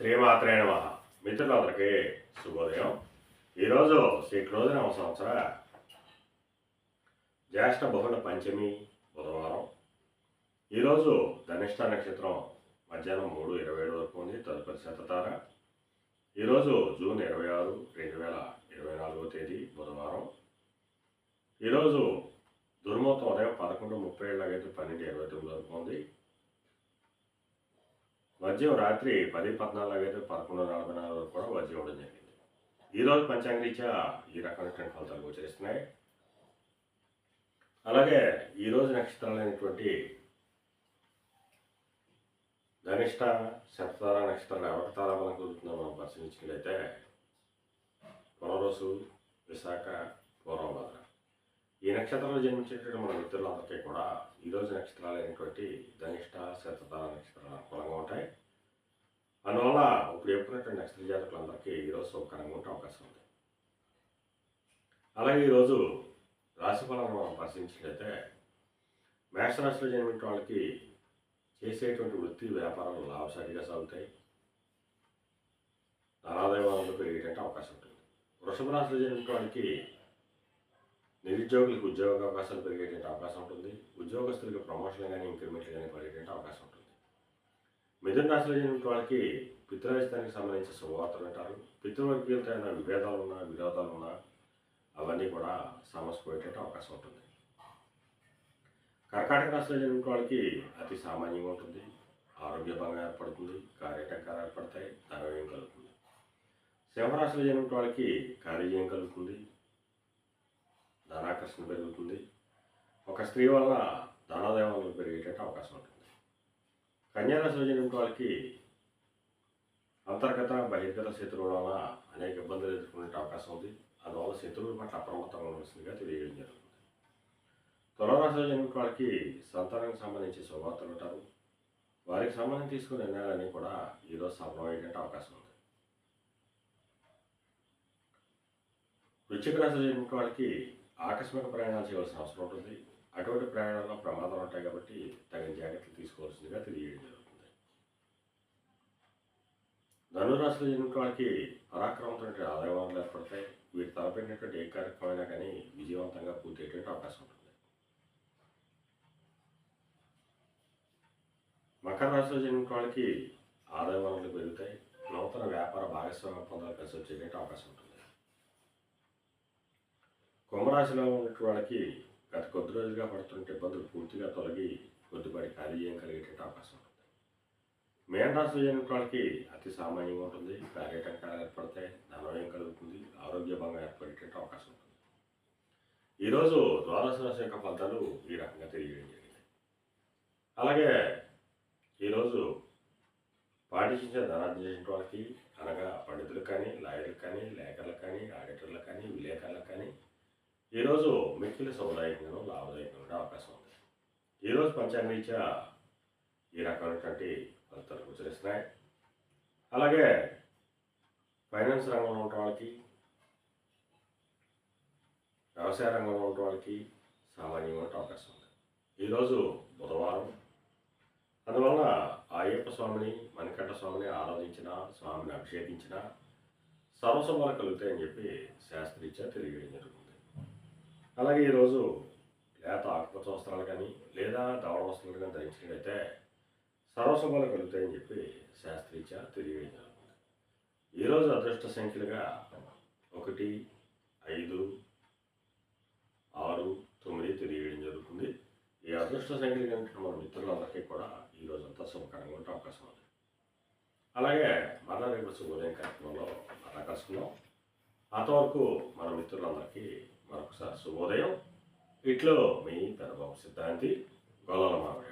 శ్రీమాత్రే నమ. మిత్రులందరికీ శుభోదయం. ఈరోజు శ్రీ క్రోధనామ సంవత్సర జ్యేష్ఠ బహుళ పంచమి బుధవారం. ఈరోజు ధనిష్ట నక్షత్రం మధ్యాహ్నం మూడు ఇరవై ఏడు వరకు ఉంది తదుపరి శతతార. ఈరోజు జూన్ ఇరవై ఆరు రెండు వేల ఇరవై నాలుగో తేదీ బుధవారం. ఈరోజు దుర్మూర్తం ఉదయం పదకొండు ముప్పై ఏళ్ళకైతే పన్నెండు ఇరవై తొమ్మిది వరకు ఉంది. మద్యం రాత్రి పది పద్నాలుగు అయితే పదకొండు నలభై నాలుగు వరకు కూడా వజ్యం ఇవ్వడం జరిగింది. ఈరోజు పంచాంగరీత్యా ఈ రకమైనటువంటి ఫలితాలు గోచరిస్తున్నాయి అలాగే ఈరోజు నక్షత్రాలైనటువంటి ధనిష్ట శతతార నక్షత్రాలు ఎవరి తారాబలం కుదురుతుందో మనం పరిశీలించినట్లయితే పునరోసు విశాఖ ఈ నక్షత్రంలో జన్మించేటువంటి మన మిత్రులందరికీ కూడా ఈరోజు నక్షత్రాలు నక్షత్రాలైనటువంటి ధనిష్ట శతధార నక్షత్రాలు అనుకూలంగా ఉంటాయి. అందువల్ల ఇప్పుడు చెప్పుకున్నటువంటి నక్షత్ర జాతకులందరికీ ఈరోజు శుభకరంగా ఉంటే అవకాశం ఉంది. అలాగే ఈరోజు రాశి ఫలాలను మనం పరిశీలించినట్లయితే మేషరాశిలో జన్మించిన వాళ్ళకి చేసేటువంటి వృత్తి వ్యాపారాలు లాభసాటిగా సాగుతాయి. ధనాదాయ వనరులు పెరిగేటువంటి అవకాశం ఉంటుంది. వృషభ రాశిలో జన్మించిన వాళ్ళకి నిరుద్యోగులకు ఉద్యోగ అవకాశాలు పెరిగేటువంటి అవకాశం ఉంటుంది. ఉద్యోగస్తులకు ప్రమోషన్ కానీ ఇంక్రిమెంట్లు కానీ పడేటువంటి అవకాశం ఉంటుంది. మిథున రాశిలో జరిగిన వాళ్ళకి పితృరాజధానికి సంబంధించిన శుభవార్తలు అంటారు. పితృవర్గీయులతో అయినా విభేదాలు ఉన్నా విరోధాలు ఉన్నా అవన్నీ కూడా సమస్యపోయేటువంటి అవకాశం ఉంటుంది. కర్కాటక రాశిలో జరిగిన వాళ్ళకి అతి సామాన్యంగా ఉంటుంది. ఆరోగ్య భంగం ఏర్పడుతుంది కార్యటంకాలు ఏర్పడతాయి ధనవ్యయం కలుగుతుంది. సింహరాశిలో జరిగిన వాళ్ళకి కార్యజయం కలుగుతుంది. ధనాకర్షణ పెరుగుతుంది. ఒక స్త్రీ వల్ల ధనాదాయాలు పెరిగేటట్టు అవకాశం ఉంటుంది. కన్యారాశి జన్మించిన వాళ్ళకి అంతర్గత బహిర్గత శత్రువుల వల్ల అనేక ఇబ్బందులు ఎదుర్కొనే అవకాశం ఉంది. అందువల్ల శత్రువుల పట్ల అప్రమత్తంగా ఉండవలసిందిగా తెలియజేయడం జరుగుతుంది. తులరాశి జన్మించిన వాళ్ళకి సంతానానికి సంబంధించి శుభవార్తలు ఉంటారు. వారికి సంబంధించి తీసుకునే నిర్ణయాలన్నీ కూడా ఈరోజు సఫలమయ్యేటట్టు అవకాశం ఉంది. వృశ్చిక రాశి జన్మించిన వాళ్ళకి ఆకస్మిక ప్రయాణాలు చేయవలసిన అవసరం ఉంటుంది. అటువంటి ప్రయాణాల్లో ప్రమాదాలు ఉంటాయి కాబట్టి తగిన జాగ్రత్తలు తీసుకోవాల్సిందిగా తెలియజేయడం జరుగుతుంది. ధనురాశిలో జరిగిన వాళ్ళకి పరాక్రమంతో ఆదాయ వనరులు ఏర్పడతాయి. వీరు తలపెట్టినటువంటి ఏ కార్యక్రమమైనా కానీ విజయవంతంగా పూర్తయ్యేటువంటి అవకాశం ఉంటుంది. మకర రాశిలో జరిగిన వాళ్ళకి ఆదాయ వనరులు పెరుగుతాయి. నూతన వ్యాపార భాగస్వామ్య పొందాలు కలిసి వచ్చేటువంటి అవకాశం ఉంటుంది. కుంభరాశిలో ఉన్నటువంటి వాళ్ళకి గత కొద్ది రోజులుగా పడుతున్న ఇబ్బందులు పూర్తిగా తొలగి కొద్దిపాటి కార్యం కలిగేటువంటి అవకాశం ఉంటుంది. మేనరాశి రాశిలో వాళ్ళకి అతి సామాన్యంగా ఉంటుంది కార్యటంకాలు ఏర్పడతాయి ధనవ్యం కలుగుతుంది ఆరోగ్య భంగం ఏర్పడేటువంటి అవకాశం ఉంటుంది. ఈరోజు ద్వాదశ రాశి యొక్క ఫలితాలు ఈ రకంగా తెలియజేయడం జరిగింది. అలాగే ఈరోజు పాటించే ధనాన్ని చేసిన వాళ్ళకి అనగా పండితులకు కానీ లాయర్లకు కానీ లేఖర్లకు కానీ ఆడిటర్లకు కానీ విలేకరులకు కానీ ఈరోజు మిక్కిలి సౌదాయకంగా లాభదాయకంగా ఉండే అవకాశం ఉంది. ఈరోజు పంచాంగరీత్యా ఈ రకమైనటువంటి ఫలితాలు గోచరిస్తున్నాయి అలాగే ఫైనాన్స్ రంగంలో ఉన్న వాళ్ళకి వ్యవసాయ రంగంలో ఉన్న వాళ్ళకి సామాన్యమైన అవకాశం ఉంది. ఈరోజు బుధవారం అందువల్ల అయ్యప్ప స్వామిని మణికంఠ స్వామిని ఆరాధించిన స్వామిని అభిషేకించిన సర్వసభలు కలుగుతాయని చెప్పి శాస్త్రీత్యా తెలియజేయడం జరుగుతుంది. అలాగే ఈరోజు లేత ఆకుపచ్చ వస్త్రాలు కానీ లేదా దవడ వస్త్రాలు కానీ ధరించినట్లయితే సర్వసభలు కలుగుతాయని చెప్పి శాస్త్రీయ తెలియజేయడం జరుగుతుంది ఈరోజు అదృష్ట సంఖ్యలుగా ఒకటి ఐదు ఆరు తొమ్మిది తెలియజేయడం జరుగుతుంది. ఈ అదృష్ట సంఖ్యలు కనుక మన మిత్రులందరికీ కూడా ఈ రోజు అంతా శుభకరంగా ఉంటే అవకాశం ఉంది. అలాగే మరలా రేపు శుభోదయం కార్యక్రమంలో మరలా కలుసుకుందాం. అంతవరకు మన మిత్రులందరికీ మరొకసారి శుభోదయం ఇట్లో మీ పెద్దబాబు సిద్ధాంతి గొల్లల మామిడి